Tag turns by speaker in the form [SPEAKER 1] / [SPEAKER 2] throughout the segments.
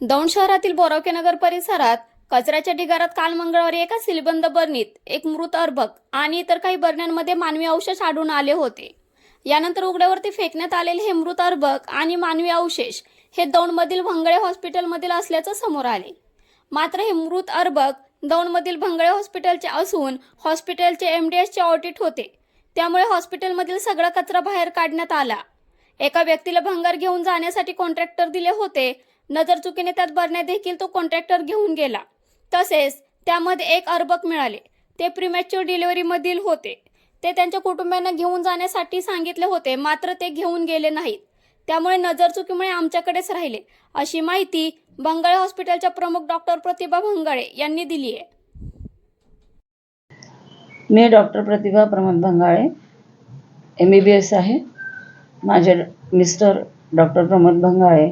[SPEAKER 1] दौंड शहरातील बोरावकेनगर परिसरात कचऱ्याच्या ढिगारात काल मंगळवारी एका सिलबंद बरणीत एक मृत अर्भक आणि इतर काही बरण्यांमध्ये मानवी अवशेष आढळून आले होते. यानंतर उघड्यावरती फेकण्यात आलेले हे मृत अर्भक आणि मानवी अवशेष हे दौंडमधील भंगळे हॉस्पिटलमधील असल्याचं समोर आले. मात्र हे मृत अर्भक दौंडमधील भंगळे हॉस्पिटलचे असून हॉस्पिटलचे एम डी एसचे ऑडिट होते. त्यामुळे हॉस्पिटलमधील सगळा कचरा बाहेर काढण्यात आला. एका व्यक्तीला भंगार घेऊन जाण्यासाठी कॉन्ट्रॅक्टर दिले होते नजर चुकीने त्यात भरण्या देखील तो कॉन्ट्रॅक्टर घेऊन गेला. तसेच त्यामध्ये एक अर्बक मिळाले. ते प्रिमॅच्युअर डिलिव्हरीमधील होते. ते त्यांच्या कुटुंबियांना घेऊन जाण्यासाठी सांगितले होते मात्र ते घेऊन गेले नाहीत. त्यामुळे नजर चुकीमुळे आमच्याकडेच राहिले अशी माहिती भंगाळे हॉस्पिटलच्या प्रमुख डॉक्टर प्रतिभा भंगाळे यांनी दिली आहे.
[SPEAKER 2] मी doctor Pratibha Pramod Bhangale M B B S आहे. माझे मिस्टर डॉक्टर प्रमोद भंगाळे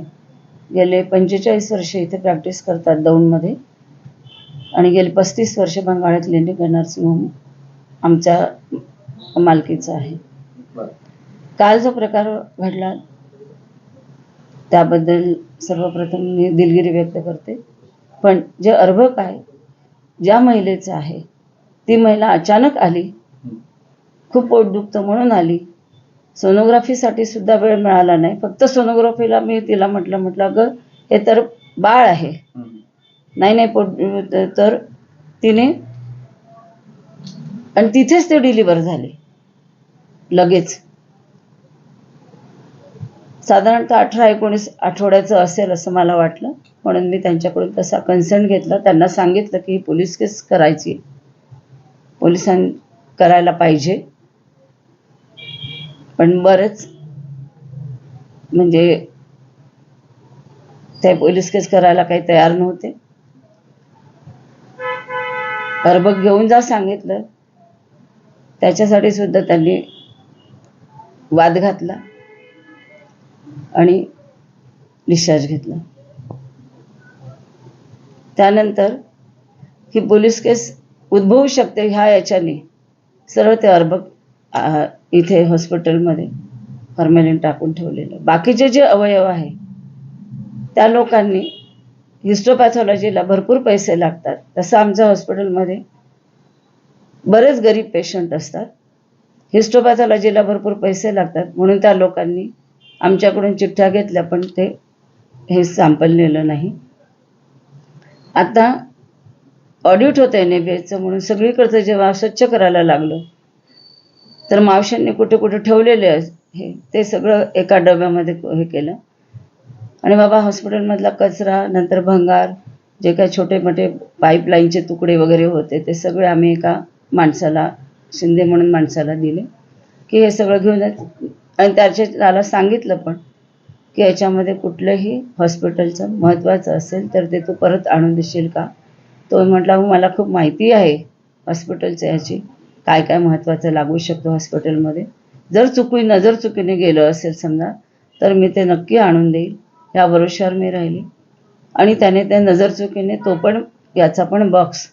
[SPEAKER 2] गेले पंचेचाळीस वर्षे इथे प्रॅक्टिस करतात दौंडमध्ये. आणि गेले पस्तीस वर्षे बंगाळ्यात लेणी नर्सिंग होम आमच्या मालकीचं आहे. काल जो प्रकार घडला त्याबद्दल सर्वप्रथम मी दिलगिरी व्यक्त करते. पण जे अर्भक आहे ज्या महिलेचं आहे ती महिला अचानक आली खूप पोट दुखतं म्हणून आली सोनोग्राफीसाठी सुद्धा वेळ मिळाला नाही. फक्त सोनोग्राफीला मी तिला म्हटलं म्हटलं अगं हे तर बाळ आहे. नाही नाही पोट तर तिने आणि तिथेच ते डिलिव्हर झाले. लगेच. साधारणतः अठरा एकोणीस आठवड्याचं असेल असं मला वाटलं. म्हणून मी त्यांच्याकडून तसा कन्सर्न घेतला. त्यांना सांगितलं की ही पोलीस केस करायची आहे. पोलिसां करायला पाहिजे. पण बरंच. म्हणजे ते पोलीस केस करायला काही तयार नव्हते. अर्भक घेऊन जा सांगितलं. त्याच्यासाठी सुद्धा त्यांनी वाद घातला. आणि डिस्चार्ज घेतला. त्यानंतर ही पोलीस केस उद्भवू शकते ह्या याच्याने. सरळ ते अर्भक इथे हॉस्पिटलमध्ये फॉर्मॅलिन टाकून ठेवलेलं. बाकीचे जे अवयव आहे त्या लोकांनी हिस्टोपॅथॉलॉजीला भरपूर पैसे लागतात. तसं आमच्या हॉस्पिटलमध्ये बरेच गरीब पेशंट असतात. हिस्टोपॅथॉलॉजीला भरपूर पैसे लागतात. म्हणून त्या लोकांनी आमच्याकडून चिठ्ठ्या घेतल्या पण ते हे सॅम्पल नेलं नाही. आता ऑडिट होतं एन ए बी एचं म्हणून सगळीकडचं जेव्हा स्वच्छ करायला लागलं तर मावशांनी कुठे कुठे ठेवलेले अस- हे ते सगळं एका डब्यामध्ये हे केलं. आणि बाबा हॉस्पिटलमधला कचरा नंतर भंगार जे काही छोटे मोठे पाईपलाईनचे तुकडे वगैरे होते ते सगळे आम्ही एका माणसाला शिंदे म्हणून माणसाला दिले की हे सगळं घेऊन आणि त्याचे त्याला सांगितलं पण की याच्यामध्ये कुठलंही हॉस्पिटलचं महत्त्वाचं असेल तर ते तू परत आणून देशील का? तो म्हटला हो, मला खूप माहिती आहे हॉस्पिटलचं याची. काय काय महत्त्वाचं लागू शकतं हॉस्पिटलमध्ये? जर चुकी नजर चुकीने गेलं असेल समजा तर मी ते नक्की आणून देईल. ह्या भरोश्यावर मी राहिली. आणि त्याने त्या नजर चुकीने तो पण याचा पण बॉक्स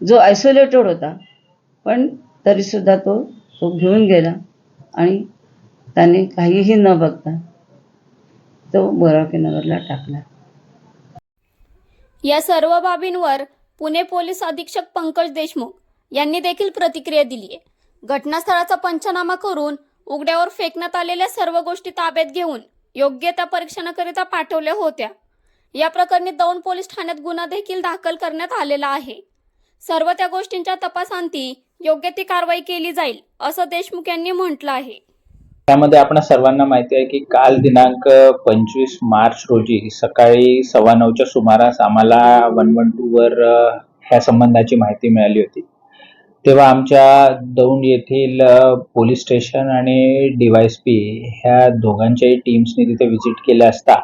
[SPEAKER 2] जो आयसोलेटेड होता पण तरीसुद्धा तो तो घेऊन गेला. आणि त्याने काहीही न बघता तो बोरावकेनगरला टाकला.
[SPEAKER 1] या सर्व बाबींवर पुणे पोलीस अधीक्षक पंकज देशमुख यांनी देखील प्रतिक्रिया दिली आहे घटनास्थळाचा पंचनामा करून उघड्यावर फेकण्यात आलेल्या सर्व गोष्टी ताब्यात घेऊन योग्य त्या परीक्षणाकरिता पाठवल्या होत्या. या प्रकरणी दौंड पोलीस ठाण्यात गुन्हा देखील दाखल करण्यात आलेला आहे. सर्व त्या गोष्टींच्या तपासांती योग्य ती कारवाई केली जाईल असं देशमुख यांनी म्हटलं आहे.
[SPEAKER 3] त्यामध्ये आपण सर्वांना माहिती आहे की काल दिनांक पंचवीस मार्च रोजी सकाळी सव्वा नऊच्या सुमारास आम्हाला वन वन टू वर ह्या संबंधाची माहिती मिळाली होती. तेव्हा आमच्या दौंड येथील पोलीस स्टेशन आणि डीवायएसपी ह्या दोघांच्याही टीम्सनी तिथे व्हिजिट केल्या असता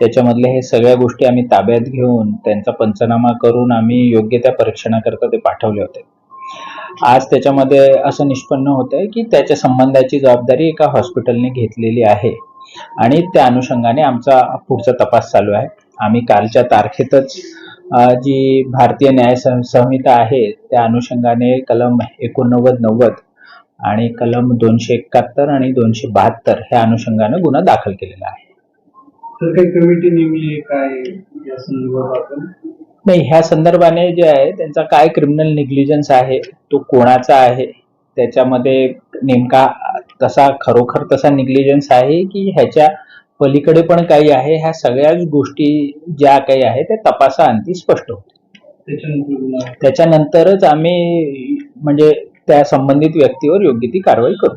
[SPEAKER 3] त्याच्यामधल्या हे सगळ्या गोष्टी आम्ही ताब्यात घेऊन त्यांचा पंचनामा करून आम्ही योग्य त्या परीक्षणाकरता ते पाठवले होते. आज त्याच्यामध्ये असं निष्पन्न होत आहे की त्याच्या संबंधाची जबाबदारी एका हॉस्पिटलने घेतलेली आहे आणि त्या अनुषंगाने आमचा पुढचा तपास चालू आहे. आम्ही कालच्या तारखेतच जी भारतीय न्याय संहिता आहे त्या अनुषंगाने कलम एकोणनव्वद नव्वद आणि कलम दोनशे एकाहत्तर आणि दोनशे बहात्तर ह्या अनुषंगाने गुन्हा दाखल केलेला आहे.
[SPEAKER 4] तर काही कमिटी नेमली आहे काय या संदर्भात आपण?
[SPEAKER 3] नाही ह्या संदर्भाने जे आहे त्यांचा काय क्रिमिनल निग्लिजन्स आहे तो कोणाचा आहे त्याच्यामध्ये नेमका तसा खरोखर तसा निग्लिजन्स आहे की ह्याच्या पलीकडे पण काही आहे. ह्या सगळ्याच गोष्टी ज्या काही आहे त्या तपासाअंती स्पष्ट
[SPEAKER 4] गुन्हा
[SPEAKER 3] त्याच्यानंतरच आम्ही म्हणजे त्या संबंधित व्यक्तीवर योग्य ती कारवाई करू.